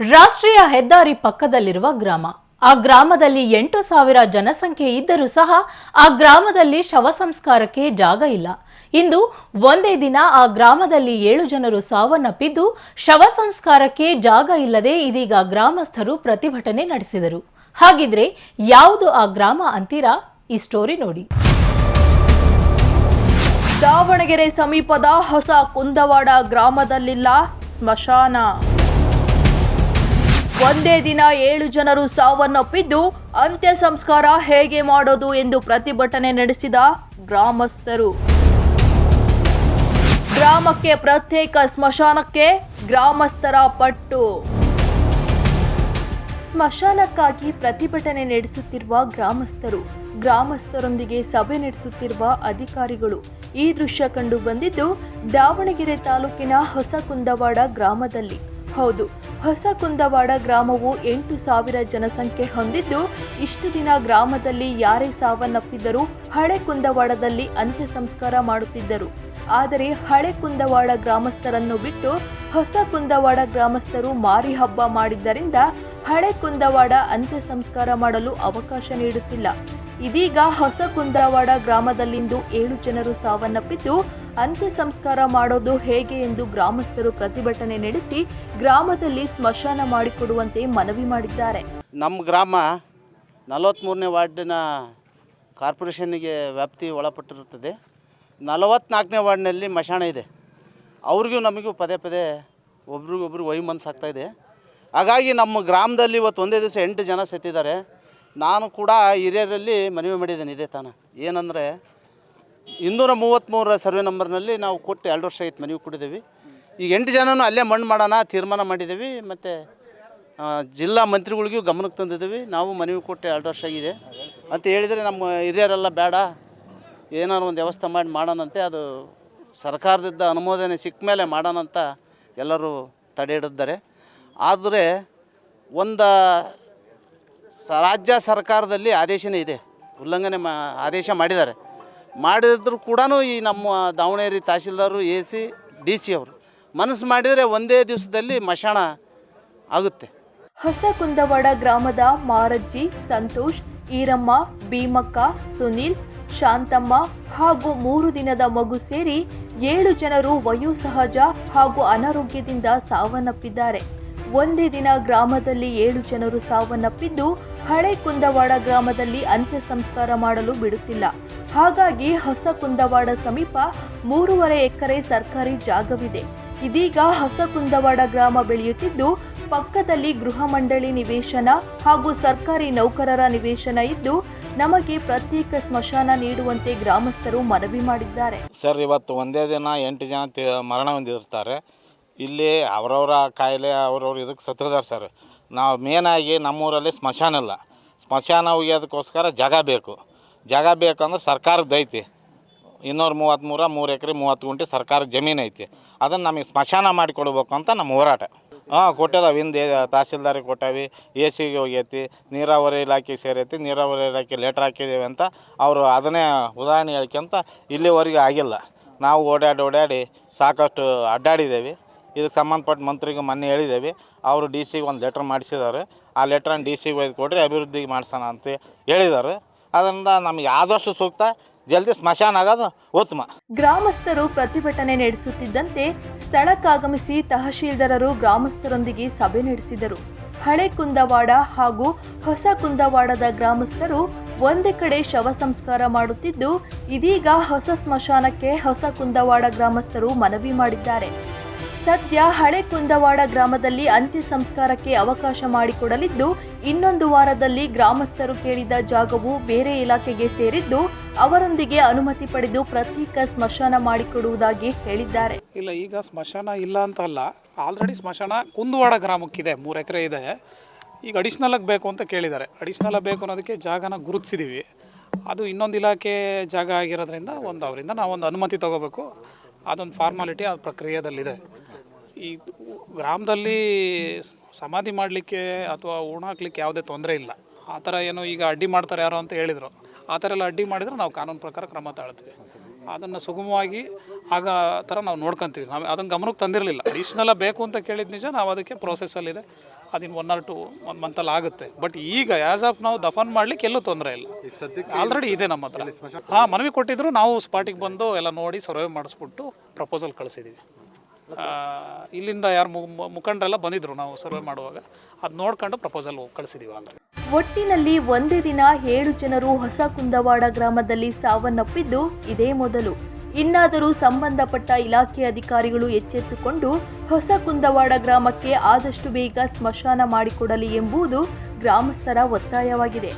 ರಾಷ್ಟ್ರೀಯ ಹೆದ್ದಾರಿ ಪಕ್ಕದಲ್ಲಿರುವ ಗ್ರಾಮ. ಆ ಗ್ರಾಮದಲ್ಲಿ ಎಂಟು ಸಾವಿರ ಜನಸಂಖ್ಯೆ ಇದ್ದರೂ ಸಹ ಆ ಗ್ರಾಮದಲ್ಲಿ ಶವ ಸಂಸ್ಕಾರಕ್ಕೆ ಜಾಗ ಇಲ್ಲ. ಇಂದು ಒಂದೇ ದಿನ ಆ ಗ್ರಾಮದಲ್ಲಿ ಏಳು ಜನರು ಸಾವನ್ನಪ್ಪಿದ್ದು ಶವ ಸಂಸ್ಕಾರಕ್ಕೆ ಜಾಗ ಇಲ್ಲದೆ ಇದೀಗ ಗ್ರಾಮಸ್ಥರು ಪ್ರತಿಭಟನೆ ನಡೆಸಿದರು. ಹಾಗಿದ್ರೆ ಯಾವುದು ಆ ಗ್ರಾಮ ಅಂತೀರಾ? ಈ ಸ್ಟೋರಿ ನೋಡಿ. ದಾವಣಗೆರೆ ಸಮೀಪದ ಹೊಸ ಕುಂದವಾಡ ಗ್ರಾಮದಲ್ಲಿಲ್ಲ ಸ್ಮಶಾನ. ಒಂದೇ ದಿನ ಏಳು ಜನರು ಸಾವನ್ನಪ್ಪಿದ್ದು ಅಂತ್ಯ ಸಂಸ್ಕಾರ ಹೇಗೆ ಮಾಡೋದು ಎಂದು ಪ್ರತಿಭಟನೆ ನಡೆಸಿದ ಗ್ರಾಮಸ್ಥರು. ಗ್ರಾಮಕ್ಕೆ ಪ್ರತ್ಯೇಕ ಸ್ಮಶಾನಕ್ಕೆ ಗ್ರಾಮಸ್ಥರ ಪಟ್ಟು. ಸ್ಮಶಾನಕ್ಕಾಗಿ ಪ್ರತಿಭಟನೆ ನಡೆಸುತ್ತಿರುವ ಗ್ರಾಮಸ್ಥರು, ಗ್ರಾಮಸ್ಥರೊಂದಿಗೆ ಸಭೆ ನಡೆಸುತ್ತಿರುವ ಅಧಿಕಾರಿಗಳು. ಈ ದೃಶ್ಯ ಕಂಡು ಬಂದಿದ್ದು ದಾವಣಗೆರೆ ತಾಲೂಕಿನ ಹೊಸ ಕುಂದವಾಡ ಗ್ರಾಮದಲ್ಲಿ. ಹೌದು ಹೊಸ ಕುಂದವಾಡ ಗ್ರಾಮವು ಎಂಟು ಸಾವಿರ ಜನಸಂಖ್ಯೆ ಹೊಂದಿದ್ದು, ಇಷ್ಟು ದಿನ ಗ್ರಾಮದಲ್ಲಿ ಯಾರೇ ಸಾವನ್ನಪ್ಪಿದ್ದರೂ ಹಳೆ ಕುಂದವಾಡದಲ್ಲಿ ಅಂತ್ಯ ಸಂಸ್ಕಾರ ಮಾಡುತ್ತಿದ್ದರು. ಆದರೆ ಹಳೆ ಕುಂದವಾಡ ಗ್ರಾಮಸ್ಥರನ್ನು ಬಿಟ್ಟು ಹೊಸ ಕುಂದವಾಡ ಗ್ರಾಮಸ್ಥರು ಮಾರಿ ಹಬ್ಬ ಮಾಡಿದ್ದರಿಂದ ಹಳೆ ಕುಂದವಾಡ ಅಂತ್ಯ ಸಂಸ್ಕಾರ ಮಾಡಲು ಅವಕಾಶ ನೀಡುತ್ತಿಲ್ಲ. ಇದೀಗ ಹೊಸ ಕುಂದ್ರವಾಡ ಗ್ರಾಮದಲ್ಲಿಂದು ಏಳು ಜನರು ಸಾವನ್ನಪ್ಪಿದ್ದು, ಅಂತ್ಯ ಸಂಸ್ಕಾರ ಮಾಡೋದು ಹೇಗೆ ಎಂದು ಗ್ರಾಮಸ್ಥರು ಪ್ರತಿಭಟನೆ ನಡೆಸಿ ಗ್ರಾಮದಲ್ಲಿ ಸ್ಮಶಾನ ಮಾಡಿಕೊಡುವಂತೆ ಮನವಿ ಮಾಡಿದ್ದಾರೆ. ನಮ್ಮ ಗ್ರಾಮ ನಲವತ್ತ್ಮೂರನೇ ವಾರ್ಡಿನ ಕಾರ್ಪೊರೇಷನ್ನಿಗೆ ವ್ಯಾಪ್ತಿ ಒಳಪಟ್ಟಿರುತ್ತದೆ. ನಲವತ್ತ್ನಾಲ್ಕನೇ ವಾರ್ಡ್ನಲ್ಲಿ ಮಶಾಣ ಇದೆ. ಅವ್ರಿಗೂ ನಮಗೂ ಪದೇ ಪದೇ ಒಬ್ರಿಗೊಬ್ರು ಆಗ್ತಾ ಇದೆ. ಹಾಗಾಗಿ ನಮ್ಮ ಗ್ರಾಮದಲ್ಲಿ ಇವತ್ತು ಒಂದೇ ದಿವಸ ಎಂಟು ಜನ ಸತ್ತಿದ್ದಾರೆ. ನಾನು ಕೂಡ ಹಿರಿಯರಲ್ಲಿ ಮನವಿ ಮಾಡಿದ್ದೇನೆ, ಇದೇ ತಾನ. ಏನಂದರೆ ಇನ್ನೂರ ಮೂವತ್ತ್ಮೂರ ಸರ್ವೆ ನಂಬರ್ನಲ್ಲಿ ನಾವು ಕೊಟ್ಟು ಎರಡು ವರ್ಷ ಆಯ್ತು ಮನವಿ ಕೊಟ್ಟಿದ್ದೀವಿ. ಈಗ ಎಂಟು ಜನನೂ ಅಲ್ಲೇ ಮಣ್ಣು ಮಾಡೋಣ, ತೀರ್ಮಾನ ಮಾಡಿದ್ದೀವಿ. ಮತ್ತು ಜಿಲ್ಲಾ ಮಂತ್ರಿಗಳಿಗೂ ಗಮನಕ್ಕೆ ತಂದಿದ್ದೀವಿ. ನಾವು ಮನವಿ ಕೊಟ್ಟು ಎರಡು ವರ್ಷ ಆಗಿದೆ. ಅಂತ ಹೇಳಿದರೆ ನಮ್ಮ ಹಿರಿಯರೆಲ್ಲ ಬೇಡ ಏನಾರು ಒಂದು ವ್ಯವಸ್ಥೆ ಮಾಡಿ ಮಾಡೋಣಂತೆ. ಅದು ಸರ್ಕಾರದಿಂದ ಅನುಮೋದನೆ ಸಿಕ್ಕ ಮೇಲೆ ಮಾಡೋಣಂತ ಎಲ್ಲರೂ ತಡೆ ಹಿಡಿದ್ದಾರೆ ಆದರೆ, ಒಂದು ಸ, ರಾಜ್ಯ ಸರ್ಕಾರದಲ್ಲಿ ಆದೇಶನೇ ಇದೆ. ಉಲ್ಲಂಘನೆ ಮಾ, ಆದೇಶ ಮಾಡಿದ್ದಾರೆ. ಮಾಡಿದ್ರು ಕೂಡ ಈ ನಮ್ಮ ದಾವಣಗೆರೆ ತಹಶೀಲ್ದಾರರು ಎ ಸಿ, ಡಿ ಸಿ ಅವರು ಮನಸ್ಸು ಮಾಡಿದರೆ ಒಂದೇ ದಿವಸದಲ್ಲಿ ಮಶಾಣ ಆಗುತ್ತೆ. ಹೊಸ ಕುಂದವಾಡ ಗ್ರಾಮದ ಮಾರಜ್ಜಿ, ಸಂತೋಷ್, ಈರಮ್ಮ, ಭೀಮಕ್ಕ, ಸುನೀಲ್, ಶಾಂತಮ್ಮ ಹಾಗೂ ಮೂರು ದಿನದ ಮಗು ಸೇರಿ ಏಳು ಜನರು ವಯೋಸಹಜ ಹಾಗೂ ಅನಾರೋಗ್ಯದಿಂದ ಸಾವನ್ನಪ್ಪಿದ್ದಾರೆ. ಒಂದೇ ದಿನ ಗ್ರಾಮದಲ್ಲಿ ಏಳು ಜನರು ಸಾವನ್ನಪ್ಪಿದ್ದು, ಹಳೆ ಕುಂದವಾಡ ಗ್ರಾಮದಲ್ಲಿ ಅಂತ್ಯ ಸಂಸ್ಕಾರ ಮಾಡಲು ಬಿಡುತ್ತಿಲ್ಲ. ಹಾಗಾಗಿ ಹೊಸ ಕುಂದವಾಡ ಸಮೀಪ ಮೂರುವರೆ ಎಕರೆ ಸರ್ಕಾರಿ ಜಾಗವಿದೆ. ಇದೀಗ ಹೊಸ ಕುಂದವಾಡ ಗ್ರಾಮ ಬೆಳೆಯುತ್ತಿದ್ದು, ಪಕ್ಕದಲ್ಲಿ ಗೃಹ ಮಂಡಳಿ ನಿವೇಶನ ಹಾಗೂ ಸರ್ಕಾರಿ ನೌಕರರ ನಿವೇಶನ ಇದ್ದು, ನಮಗೆ ಪ್ರತ್ಯೇಕ ಸ್ಮಶಾನ ನೀಡುವಂತೆ ಗ್ರಾಮಸ್ಥರು ಮನವಿ ಮಾಡಿದ್ದಾರೆ. ಸರ್, ಇವತ್ತು ಒಂದೇ ದಿನ ಎಂಟು ಜನ ಮರಣ ಹೊಂದಿರ್ತಾರೆ. ಇಲ್ಲಿ ಅವರವ್ರ ಕಾಯಿಲೆ, ಅವ್ರವ್ರ ಇದಕ್ಕೆ ಸತ್ತಿದ್ದಾರೆ ಸರ್. ನಾವು ಮೇನಾಗಿ ನಮ್ಮೂರಲ್ಲಿ ಸ್ಮಶಾನ ಇಲ್ಲ. ಸ್ಮಶಾನ ಒಯ್ಯೋದಕ್ಕೋಸ್ಕರ ಜಾಗ ಬೇಕು. ಜಾಗ ಬೇಕಂದ್ರೆ ಸರ್ಕಾರದ್ದು ಐತಿ. ಇನ್ನೂರು ಮೂವತ್ತ್ಮೂರ ಮೂರು ಎಕರೆ ಮೂವತ್ತು ಗುಂಟೆ ಸರ್ಕಾರ ಜಮೀನು ಐತಿ. ಅದನ್ನು ನಮಗೆ ಸ್ಮಶಾನ ಮಾಡಿಕೊಡ್ಬೇಕು ಅಂತ ನಮ್ಮ ಹೋರಾಟ. ಹಾಂ ಕೊಟ್ಟಿದಾವೆ ಹಿಂದೆ ತಹಸೀಲ್ದಾರಿಗೆ ಕೊಟ್ಟಾವಿ ಎ ಸಿಗೆ ಹೋಗೈತಿ, ನೀರಾವರಿ ಇಲಾಖೆಗೆ ಸೇರೈತಿ, ನೀರಾವರಿ ಇಲಾಖೆ ಲೆಟ್ರ್ ಹಾಕಿದ್ದೀವಿ ಅಂತ ಅವರು ಅದನ್ನೇ ಉದಾಹರಣೆ ಹೇಳ್ಕೊಂತ ಇಲ್ಲಿವರೆಗೆ ಆಗಿಲ್ಲ. ನಾವು ಓಡಾಡಿ ಓಡಾಡಿ ಸಾಕಷ್ಟು ಅಡ್ಡಾಡಿದ್ದೇವೆ ಇದಕ್ಕೆ ಸಂಬಂಧಪಟ್ಟ ಮಂತ್ರಿಗೆ ಮೊನ್ನೆ ಹೇಳಿದ್ದೇವೆ. ಅವರು ಡಿ ಸಿಗೆ ಒಂದು ಲೆಟ್ರ್ ಮಾಡಿಸಿದ್ದಾರೆ. ಆ ಲೆಟ್ರನ್ನು ಡಿ ಸಿಗೆ ಒಯ್ದು ಕೊಡ್ರಿ ಅಭಿವೃದ್ಧಿಗೆ ಮಾಡ್ಸೋಣ ಅಂತ ಹೇಳಿದ್ದಾರೆ. ಅದರಿಂದ ನಮಗೆ ಆದಷ್ಟು ಸೂಕ್ತ ಜಲ್ದಿ ಸ್ಮಶಾನ ಆಗೋದು ಉತ್ತಮ. ಗ್ರಾಮಸ್ಥರು ಪ್ರತಿಭಟನೆ ನಡೆಸುತ್ತಿದ್ದಂತೆ ಸ್ಥಳಕ್ಕಾಗಮಿಸಿ ತಹಶೀಲ್ದಾರರು ಗ್ರಾಮಸ್ಥರೊಂದಿಗೆ ಸಭೆ ನಡೆಸಿದರು. ಹಳೆ ಕುಂದವಾಡ ಹಾಗೂ ಹೊಸ ಕುಂದವಾಡದ ಗ್ರಾಮಸ್ಥರು ಒಂದೇ ಕಡೆ ಶವ ಸಂಸ್ಕಾರ ಮಾಡುತ್ತಿದ್ದು, ಇದೀಗ ಹೊಸ ಸ್ಮಶಾನಕ್ಕೆ ಹೊಸ ಕುಂದವಾಡ ಗ್ರಾಮಸ್ಥರು ಮನವಿ ಮಾಡಿದ್ದಾರೆ. ಸದ್ಯ ಹಳೆ ಕುಂದವಾಡ ಗ್ರಾಮದಲ್ಲಿ ಅಂತ್ಯ ಸಂಸ್ಕಾರಕ್ಕೆ ಅವಕಾಶ ಮಾಡಿಕೊಡಲಿದ್ದು, ಇನ್ನೊಂದು ವಾರದಲ್ಲಿ ಗ್ರಾಮಸ್ಥರು ಕೇಳಿದ ಜಾಗವು ಬೇರೆ ಇಲಾಖೆಗೆ ಸೇರಿದ್ದು, ಅವರೊಂದಿಗೆ ಅನುಮತಿ ಪಡೆದು ಪ್ರತ್ಯೇಕ ಸ್ಮಶಾನ ಮಾಡಿಕೊಡುವುದಾಗಿ ಹೇಳಿದ್ದಾರೆ. ಇಲ್ಲ, ಈಗ ಸ್ಮಶಾನ ಇಲ್ಲ ಅಂತ ಅಲ್ಲ ಆಲ್ರೆಡಿ ಸ್ಮಶಾನ ಕುಂದವಾಡ ಗ್ರಾಮಕ್ಕಿದೆ, ಮೂರು ಎಕರೆ ಇದೆ. ಈಗ ಅಡಿಷ್ನಲಾಗಿ ಬೇಕು ಅಂತ ಕೇಳಿದ್ದಾರೆ. ಅಡಿಷ್ನಲ್ ಬೇಕು ಅನ್ನೋದಕ್ಕೆ ಜಾಗನ ಗುರುತಿಸಿದ್ದೀವಿ ಅದು ಇನ್ನೊಂದು ಇಲಾಖೆ ಜಾಗ ಆಗಿರೋದ್ರಿಂದ ಒಂದು ಅವರಿಂದ ನಾವೊಂದು ಅನುಮತಿ ತಗೋಬೇಕು. ಅದೊಂದು ಫಾರ್ಮಾಲಿಟಿ ಆ ಪ್ರಕ್ರಿಯೆದಲ್ಲಿದೆ ಈ ಗ್ರಾಮದಲ್ಲಿ ಸಮಾಧಿ ಮಾಡಲಿಕ್ಕೆ ಅಥವಾ ಹೂಣ ಹಾಕ್ಲಿಕ್ಕೆ ಯಾವುದೇ ತೊಂದರೆ ಇಲ್ಲ. ಆ ಥರ ಏನು ಈಗ ಅಡ್ಡಿ ಮಾಡ್ತಾರೆ ಯಾರೋ ಅಂತ ಹೇಳಿದರು. ಆ ಥರ ಎಲ್ಲ ಅಡ್ಡಿ ಮಾಡಿದರೆ ನಾವು ಕಾನೂನು ಪ್ರಕಾರ ಕ್ರಮ ತಾಳ್ತೀವಿ. ಅದನ್ನು ಸುಗಮವಾಗಿ ಆಗ ಥರ ನಾವು ನೋಡ್ಕೊಂತೀವಿ. ನಾವು ಅದನ್ನು ಗಮನಕ್ಕೆ ತಂದಿರಲಿಲ್ಲ. ಇಷ್ಟನ್ನೆಲ್ಲ ಬೇಕು ಅಂತ ಕೇಳಿದ ನಿಜ ನಾವು ಅದಕ್ಕೆ ಪ್ರೋಸೆಸ್ಸಲ್ಲಿದೆ ಅದಿನ್ನು ಒನ್ ಆರ್ ಟು ಒನ್ ಮಂತಲ್ಲಿ ಆಗುತ್ತೆ. ಬಟ್ ಈಗ ಆ್ಯಸ್ ಆಫ್ ನಾವು ದಫನ್ ಮಾಡ್ಲಿಕ್ಕೆ ಎಲ್ಲೂ ತೊಂದರೆ ಇಲ್ಲ. ಆಲ್ರೆಡಿ ಇದೆ ನಮ್ಮ ಹತ್ರ. ಹಾಂ ಮನವಿ ಕೊಟ್ಟಿದ್ರು ನಾವು ಸ್ಪಾಟಿಗೆ ಬಂದು ಎಲ್ಲ ನೋಡಿ ಸರ್ವೆ ಮಾಡಿಸ್ಬಿಟ್ಟು ಪ್ರಪೋಸಲ್ ಕಳಿಸಿದ್ದೀವಿ ಇಲ್ಲಿಂದ ಯಾರು ಮುಖಂಡರೆಲ್ಲ ಬಂದಿದ್ರು ನಾವು ಸರ್ವೆ ಮಾಡುವಾಗ. ಅದು ನೋಡ್ಕೊಂಡು ಪ್ರಪೋಸಲ್ ಕಳಿಸಿದ್ದೀವಿ ಆಲ್ರೆಡಿ ಒಟ್ಟಿನಲ್ಲಿ ಒಂದೇ ದಿನ ಏಳು ಜನರು ಹೊಸ ಕುಂದವಾಡ ಗ್ರಾಮದಲ್ಲಿ ಸಾವನ್ನಪ್ಪಿದ್ದು ಇದೇ ಮೊದಲು. ಇನ್ನಾದರೂ ಸಂಬಂಧಪಟ್ಟ ಇಲಾಖೆ ಅಧಿಕಾರಿಗಳು ಎಚ್ಚೆತ್ತುಕೊಂಡು ಹೊಸ ಕುಂದವಾಡ ಗ್ರಾಮಕ್ಕೆ ಆದಷ್ಟು ಬೇಗ ಸ್ಮಶಾನ ಮಾಡಿಕೊಡಲಿ ಎಂಬುದು ಗ್ರಾಮಸ್ಥರ ಒತ್ತಾಯವಾಗಿದೆ.